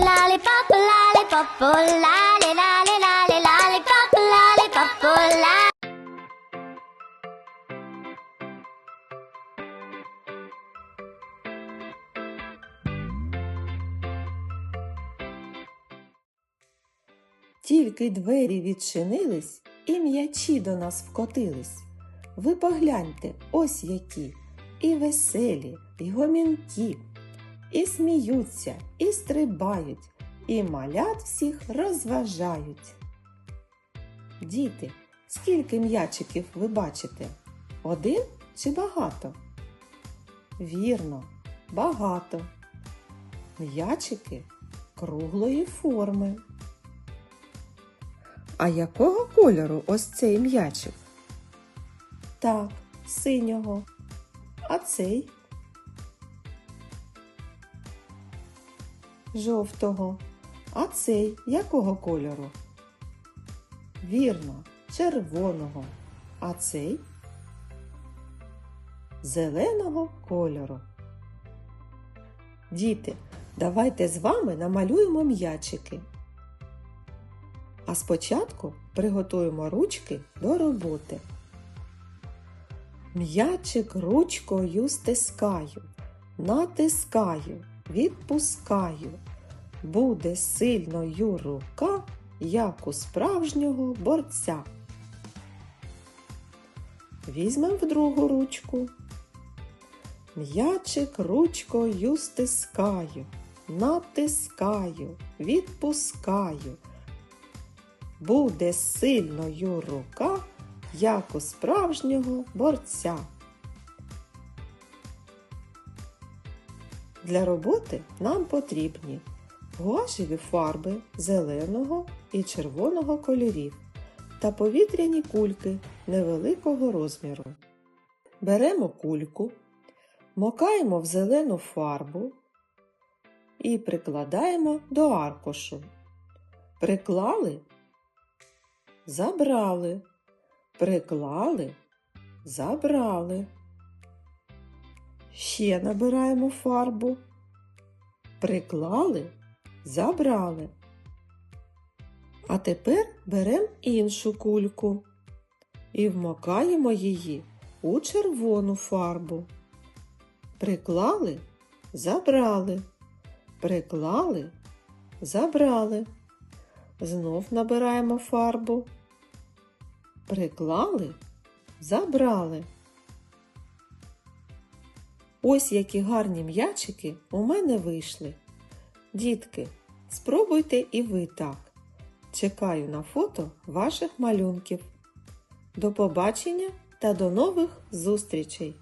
Lollipop, lollipop, lolly, lolly, lolly, lollipop, lollipop, lolly. Тільки двері відчинились, і м'ячі до нас вкотились. Ви погляньте, ось які, і веселі, і гомінкі, і сміються, і стрибають, і малят всіх розважають. Діти, скільки м'ячиків ви бачите? Один чи багато? Вірно, багато. М'ячики круглої форми. А якого кольору ось цей м'ячик? Так, синього. А цей? Жовтого. А цей якого кольору? Вірно, червоного. А цей? Зеленого кольору. Діти, давайте з вами намалюємо м'ячики. А спочатку приготуємо ручки до роботи. М'ячик ручкою стискаю, натискаю, відпускаю. Буде сильною рука, як у справжнього борця. Візьмемо в другу ручку. М'ячик ручкою стискаю, натискаю, відпускаю буде сильною рука, як у справжнього борця. Для роботи нам потрібні гуашеві фарби зеленого і червоного кольорів та повітряні кульки невеликого розміру. Беремо кульку, мокаємо в зелену фарбу і прикладаємо до аркушу. Приклали забрали, приклали, забрали. Ще набираємо фарбу, приклали, забрали. А тепер беремо іншу кульку і вмокаємо її у червону фарбу. Приклали, забрали, приклали, забрали. Знов набираємо фарбу. Приклали, забрали. Ось які гарні м'ячики у мене вийшли. Дітки, спробуйте і ви так. Чекаю на фото ваших малюнків. До побачення та до нових зустрічей!